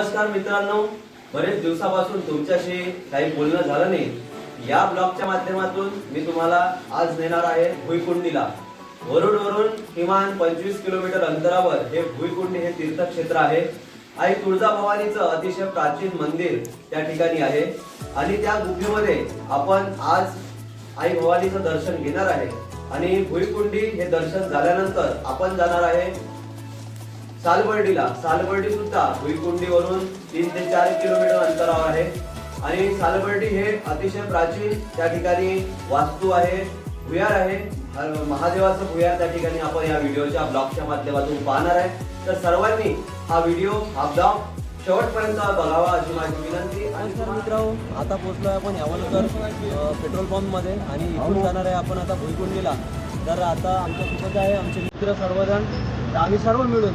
नमस्कार मित्रांनो. बरेच दिवसापासून तुमच्याशी काही बोलणं झालं नाही. या ब्लॉगच्या माध्यमातून मी तुम्हाला आज नेणार आहे भुईकुंडीला. वरुडवरून किमान पंचवीस किलोमीटर अंतरावर हे भुईकुंडी हे तीर्थक्षेत्र आहे. आई तुळजाभवानीचं अतिशय प्राचीन मंदिर त्या ठिकाणी आहे. आणि त्या गुफेमध्ये आपण आज आई भवानीचं दर्शन घेणार आहे. आणि भुईकुंडी हे दर्शन झाल्यानंतर आपण जाणार आहे सालबर्डीला. सालबर्डी सुद्धा भुईकुंडीवरून तीन ते चार किलोमीटर अंतरावर आहे. आणि सालबर्डी हे अतिशय प्राचीन त्या ठिकाणी वास्तू आहे. भुयार आहे. महादेवाचं भुयार त्या ठिकाणी आपण या व्हिडिओच्या ब्लॉगच्या माध्यमातून पाहणार आहे. तर सर्वांनी हा व्हिडिओ हा ब्लॉग शेवटपर्यंत बघावा अशी माझी विनंती. आणि मित्रांनो आता पोहोचलोय आपण यावलकर पेट्रोल पंपमध्ये आणि इथून जाणार आहे आपण आता भुईकुंडीला. तर आता आमच्यासोबत आहे आमचे मित्र सर्वजण तर आम्ही सर्व मिळून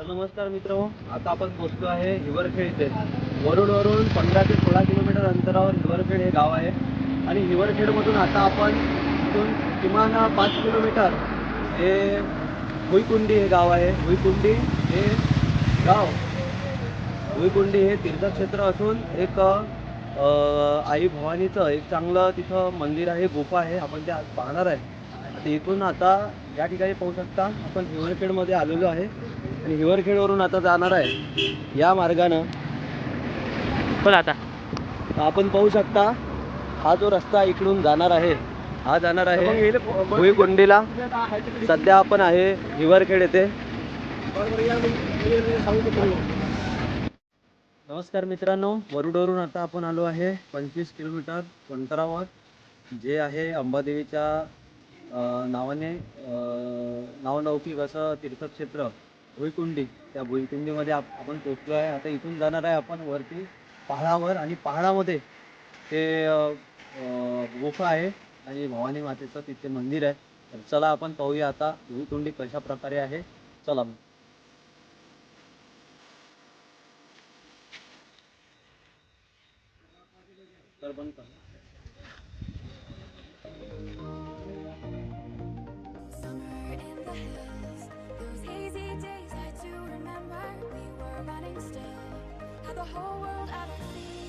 तर नमस्कार मित्र आता आपण पोहोचलो आहे हिवरखेड इथे. वरुडवरून पंधरा ते सोळा किलोमीटर अंतरावर हिवरखेड हे गाव आहे. आणि हिवरखेडमधून आता आपण इथून किमान पाच किलोमीटर हे भुईकुंडी हे गाव आहे. भुईकुंडी हे गाव. भुईकुंडी हे तीर्थक्षेत्र असून एक आई भवानीचं एक चांगलं तिथं मंदिर आहे गुफा आहे. आपण ते आज पाहणार आहे. आता इथून आता या ठिकाणी पाहू शकता आपण हिवरखेडमध्ये आलेलो आहे. आणि हिवरखेडवरून आता जाणार आहे. या मार्गानं पण आता. आपण पाहू शकता हा जो रस्ता इकडून जाणार आहे हा जाणार आहे भुईकुंडीला. सध्या आपण आहे हिवरखेड येथे. नमस्कार मित्रांनो वरुडवरून आता आपण आलो आहे पंचवीस किलोमीटर अंतरावर जे आहे अंबादेवीच्या नावाने अं, नावलौकिक असं तीर्थक्षेत्र. भुईकुंडी. त्या भुईकुंडीमध्ये आप- आपण पोचलो आहे आता इथून जाणार आहे आपण वरती पहाडावर आणि पहाडामध्ये ते गुफा आहे आणि भवानी मातेचं तिथे मंदिर आहे. तर चला आपण पाहूया आता भुईकुंडी कशा प्रकारे आहे. चला मग. तर बंद the whole world at our feet.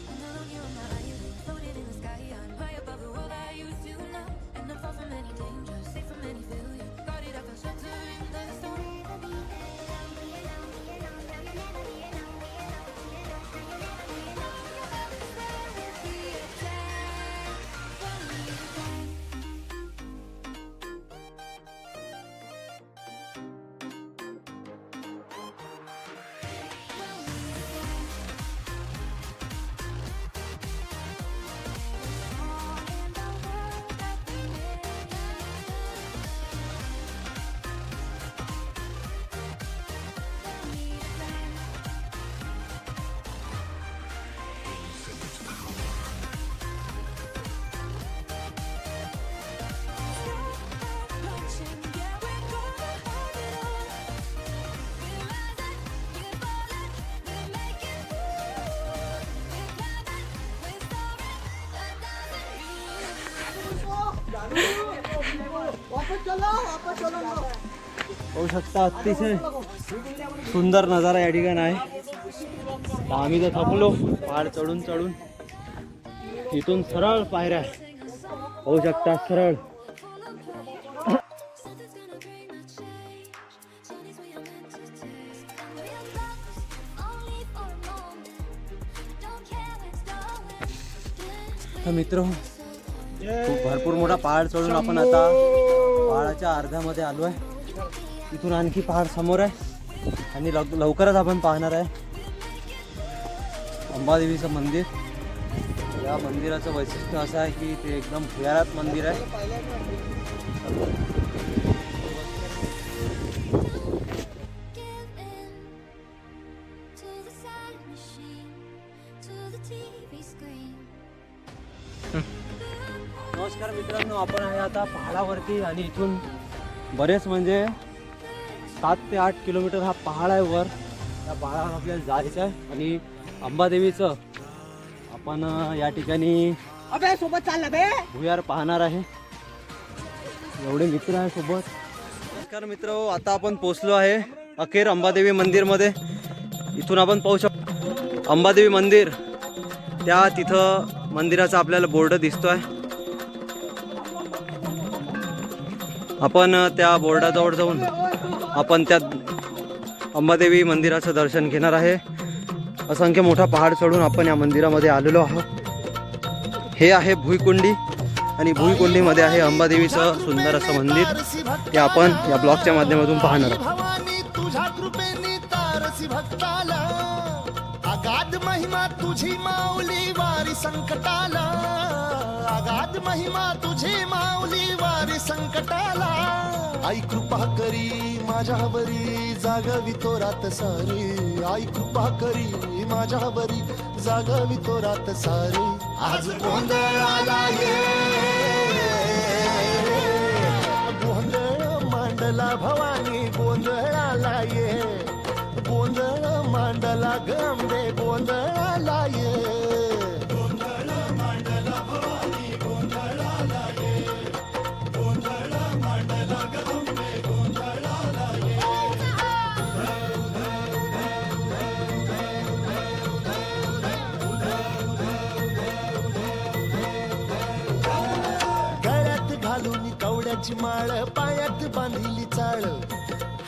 पाहू शकता अतिशय सुंदर नजारा या ठिकाणी आहे. आम्ही तर थकलो पहाड चढून चढून. इथून सरळ पायऱ्या. होऊ शकता सरळ. मित्र खूप भरपूर मोठा पहाड चढून आपण आता पहाडाच्या अर्ध्यामध्ये आलो आहे. इथून आणखी पहाड समोर आहे. आणि लव लवकरच आपण पाहणार आहे अंबादेवीचं मंदिर. या मंदिराचं वैशिष्ट्य असं आहे की ते एकदम भुयारात मंदिर आहे. आता पहाडावरती आणि इथून बरेच म्हणजे सात ते आठ किलोमीटर हा पहाड आहे वर. त्या पहाडावर आपल्याला जायचं आहे. आणि अंबादेवीचं आपण या ठिकाणी अबे सोबत चालला बे. भुयार पाहणार आहे. एवढे मित्र आहे सोबत. नमस्कार मित्र आता आपण पोचलो आहे अखेर अंबादेवी मंदिरमध्ये. इथून आपण पाहू शकतो अंबादेवी मंदिर. त्या तिथं मंदिराचा आपल्याला बोर्ड दिसतोय. आपण त्या बोर्डाजवळ जाऊन आपण त्या अंबादेवी मंदिराचं दर्शन घेणार आहे. असंख्य मोठा पहाड चढून आपण या मंदिरामध्ये आलेलो आहोत. हे आहे भुईकुंडी आणि भुईकुंडीमध्ये आहे अंबादेवीचं सुंदर असं मंदिर. ते आपण या ब्लॉगच्या माध्यमातून पाहणार आहोत. भवानी अगाध महिमा तुझी माऊली वारी संकटाला. अगाध महिमा तुझी माऊली वारी संकटाला. आई कृपा करी माझ्यावरी जागवी तो रात सारी. आई कृपा करी माझ्यावरी जागवी तो रात सारी. आज गोंधळाला ये. गोंधळ मांडला भवानी गोंधळाला ये. गोंधळ मांडला गंबे गोंधळाला ये. गळ्यात घालून कवड्याची माळ पायात बांधिली चाळ.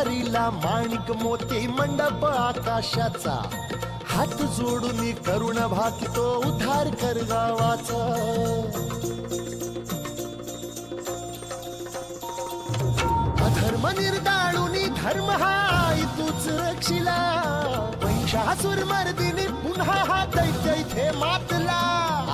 चौक माणिक मोती मंडप आकाशाचा. हात जोडून करुण भाकितो उद्धार कर गावाचा. अधर्म निर्दाळून धर्म हाय तूच रक्षिला. महिषासुर मर्दिनी पुन्हा हा दैत्य इथे मातला.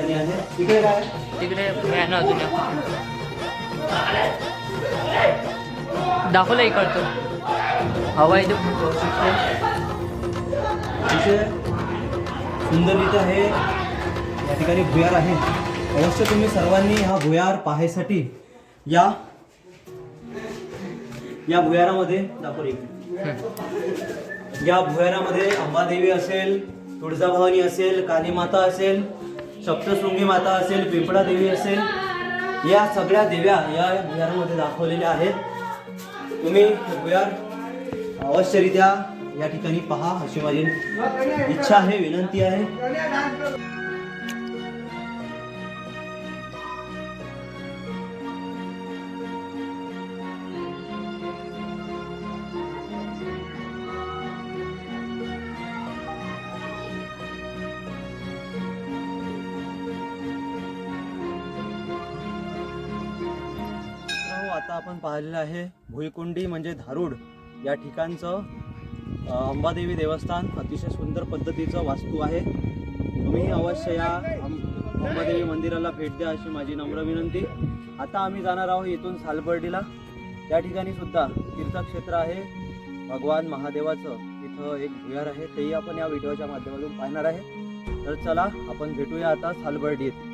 ठिकाणी आहे. तिकडे काय तिकडे फॅन अजून दाखवलं इकडचं. हवा इथे. अतिशय सुंदररीत्या हे या ठिकाणी भुयार आहे. अवश्य तुम्ही सर्वांनी हा भुयार पाहायसाठी या या भुयारामध्ये दाखव रे. या भुयारामध्ये अंबादेवी असेल तुळजाभवानी असेल कालीमाता असेल सप्तशृंगी माता असेल पिंपळा देवी असेल या सगळ्या देव्या या भुयारामध्ये दाखवलेल्या आहेत. तुम्ही भुयार अवश्यरित्या या ठिकाणी पहा अशी माझी इच्छा आहे विनंती आहे. आपण पाहिलेलं आहे भुईकुंडी म्हणजे धारूड. या ठिकाणचं अंबादेवी देवस्थान अतिशय सुंदर पद्धतीचं वास्तू आहे. तुम्ही अवश्य या अंबादेवी मंदिराला भेट द्या अशी माझी नम्र विनंती. आता आम्ही जाणार आहोत इथून सालबर्डीला. त्या ठिकाणी सुद्धा तीर्थक्षेत्र आहे. भगवान महादेवाचं इथं एक भुयार आहे. तेही आपण या व्हिडिओच्या माध्यमातून पाहणार आहे. तर चला आपण भेटूया आता सालबर्डी येथे